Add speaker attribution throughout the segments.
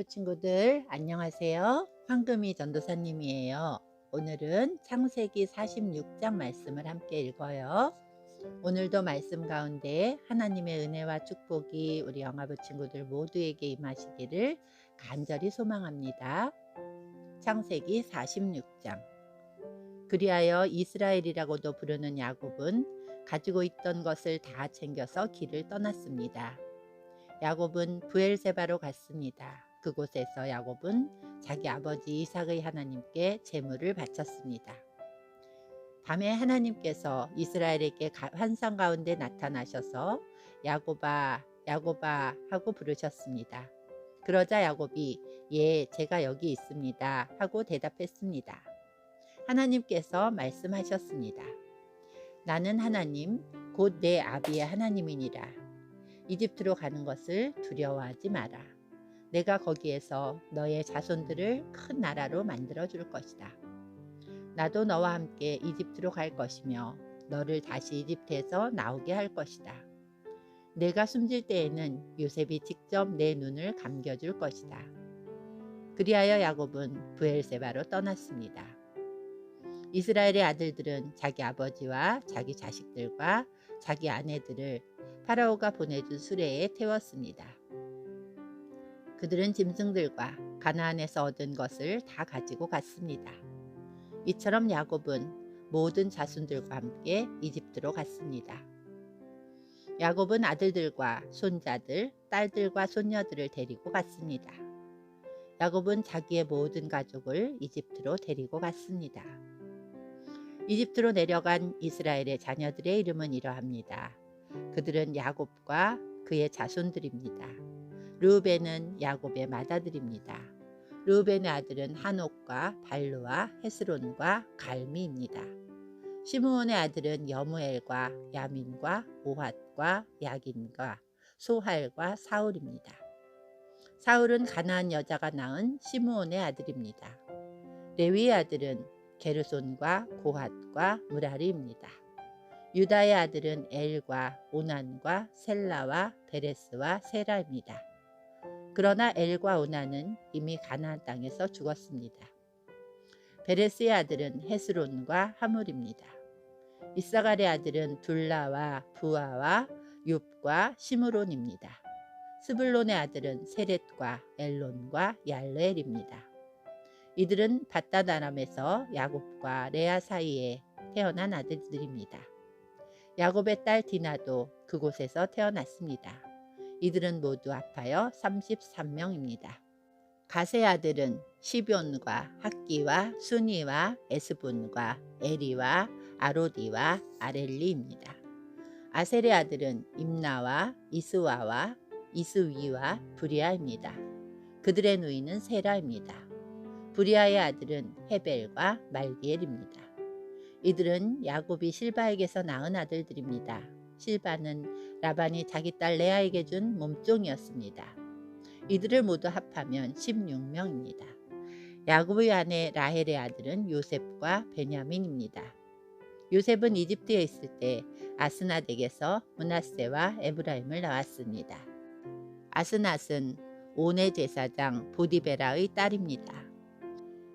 Speaker 1: 영화부 친구들 안녕하세요. 황금이 전도사님이에요. 오늘은 창세기 46장 말씀을 함께 읽어요. 오늘도 말씀 가운데 하나님의 은혜와 축복이 우리 영화부 친구들 모두에게 임하시기를 간절히 소망합니다. 창세기 46장 그리하여 이스라엘이라고도 부르는 야곱은 가지고 있던 것을 다 챙겨서 길을 떠났습니다. 야곱은 부엘세바로 갔습니다. 그곳에서 야곱은 자기 아버지 이삭의 하나님께 제물을 바쳤습니다. 밤에 하나님께서 이스라엘에게 환상 가운데 나타나셔서 야곱아 야곱아 하고 부르셨습니다. 그러자 야곱이 예 제가 여기 있습니다 하고 대답했습니다. 하나님께서 말씀하셨습니다. 나는 하나님 곧 내 아비의 하나님이니라. 이집트로 가는 것을 두려워하지 마라. 내가 거기에서 너의 자손들을 큰 나라로 만들어 줄 것이다. 나도 너와 함께 이집트로 갈 것이며 너를 다시 이집트에서 나오게 할 것이다. 내가 숨질 때에는 요셉이 직접 내 눈을 감겨줄 것이다. 그리하여 야곱은 부엘세바로 떠났습니다. 이스라엘의 아들들은 자기 아버지와 자기 자식들과 자기 아내들을 파라오가 보내준 수레에 태웠습니다. 그들은 짐승들과 가나안에서 얻은 것을 다 가지고 갔습니다. 이처럼 야곱은 모든 자손들과 함께 이집트로 갔습니다. 야곱은 아들들과 손자들, 딸들과 손녀들을 데리고 갔습니다. 야곱은 자기의 모든 가족을 이집트로 데리고 갔습니다. 이집트로 내려간 이스라엘의 자녀들의 이름은 이러합니다. 그들은 야곱과 그의 자손들입니다. 르우벤은 야곱의 맏아들입니다. 르우벤의 아들은 한옥과 발루와 헤스론과 갈미입니다. 시므온의 아들은 여무엘과 야민과 오핫과 야긴과 소할과 사울입니다. 사울은 가나안 여자가 낳은 시므온의 아들입니다. 레위의 아들은 게르손과 고핫과 무라리입니다. 유다의 아들은 엘과 오난과 셀라와 베레스와 세라입니다. 그러나 엘과 오난은 이미 가나안 땅에서 죽었습니다. 베레스의 아들은 헤스론과 하물입니다. 이사갈의 아들은 둘라와 부아와 윳과 시므론입니다. 스불론의 아들은 세렛과 엘론과 얄레엘입니다. 이들은 바다나람에서 야곱과 레아 사이에 태어난 아들들입니다. 야곱의 딸 디나도 그곳에서 태어났습니다. 이들은 모두 합하여 33명입니다. 가세 아들은 시뵈과 학기와 순이와 에스본과 에리와 아로디와 아렐리입니다. 아셀의 아들은 임나와 이스와와 이스위와 브리아입니다. 그들의 누이는 세라입니다. 브리아의 아들은 헤벨과 말기엘입니다. 이들은 야곱이 실바에게서 낳은 아들들입니다. 실바는 라반이 자기 딸 레아에게 준 몸종이었습니다. 이들을 모두 합하면 16명입니다. 야곱의 아내 라헬의 아들은 요셉과 베냐민입니다. 요셉은 이집트에 있을 때 아스낫에게서 문하세와 에브라임을 낳았습니다. 아스낫은 오네 제사장 보디베라의 딸입니다.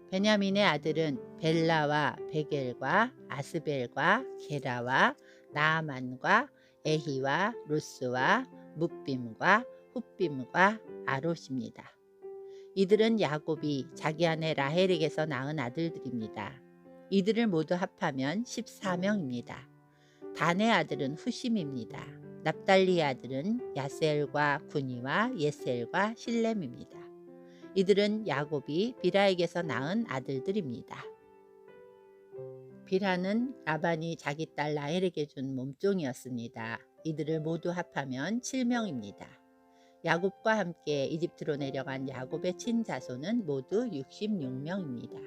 Speaker 1: 베냐민의 아들은 벨라와 베겔과 아스벨과 게라와 나아만과 에히와 루스와 묵빔과 훗빔과 아롯입니다. 이들은 야곱이 자기 아내 라헬에게서 낳은 아들들입니다. 이들을 모두 합하면 14명입니다. 단의 아들은 후심입니다. 납달리의 아들은 야셀과 구니와 예셀과 실렘입니다. 이들은 야곱이 비라에게서 낳은 아들들입니다. 비라는 라반이 자기 딸 라헬에게 준 몸종이었습니다. 이들을 모두 합하면 7명입니다. 야곱과 함께 이집트로 내려간 야곱의 친자손은 모두 66명입니다.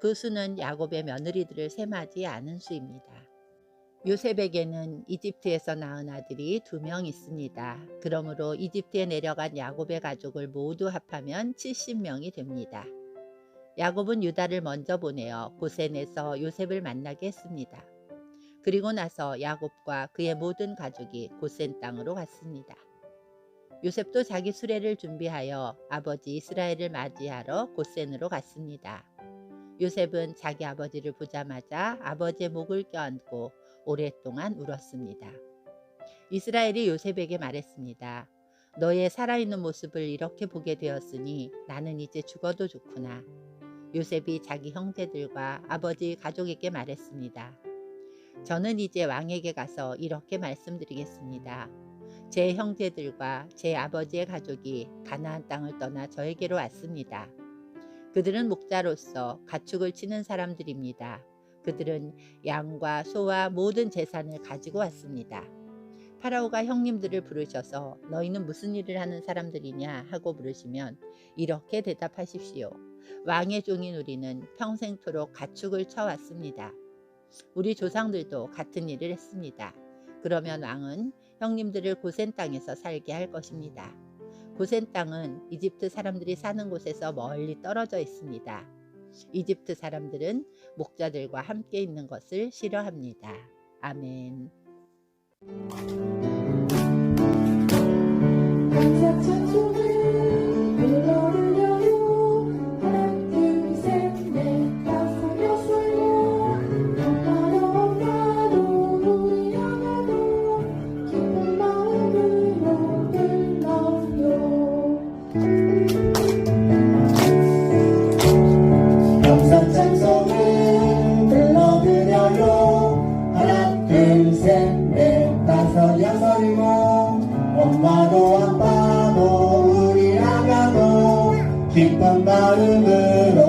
Speaker 1: 그 수는 야곱의 며느리들을 셈하지 않은 수입니다. 요셉에게는 이집트에서 낳은 아들이 두 명 있습니다. 그러므로 이집트에 내려간 야곱의 가족을 모두 합하면 70명이 됩니다. 야곱은 유다를 먼저 보내어 고센에서 요셉을 만나게 했습니다. 그리고 나서 야곱과 그의 모든 가족이 고센 땅으로 갔습니다. 요셉도 자기 수레를 준비하여 아버지 이스라엘을 맞이하러 고센으로 갔습니다. 요셉은 자기 아버지를 보자마자 아버지의 목을 껴안고 오랫동안 울었습니다. 이스라엘이 요셉에게 말했습니다. 너의 살아있는 모습을 이렇게 보게 되었으니 나는 이제 죽어도 좋구나. 요셉이 자기 형제들과 아버지 가족에게 말했습니다. 저는 이제 왕에게 가서 이렇게 말씀드리겠습니다. 제 형제들과 제 아버지의 가족이 가나안 땅을 떠나 저에게로 왔습니다. 그들은 목자로서 가축을 치는 사람들입니다. 그들은 양과 소와 모든 재산을 가지고 왔습니다. 파라오가 형님들을 부르셔서 너희는 무슨 일을 하는 사람들이냐 하고 물으시면 이렇게 대답하십시오. 왕의 종인 우리는 평생토록 가축을 쳐왔습니다. 우리 조상들도 같은 일을 했습니다. 그러면 왕은 형님들을 고센 땅에서 살게 할 것입니다. 고센 땅은 이집트 사람들이 사는 곳에서 멀리 떨어져 있습니다. 이집트 사람들은 목자들과 함께 있는 것을 싫어합니다. 아멘.
Speaker 2: 하나님은 엄마도 아빠도 우리 아가도 깊은 마음으로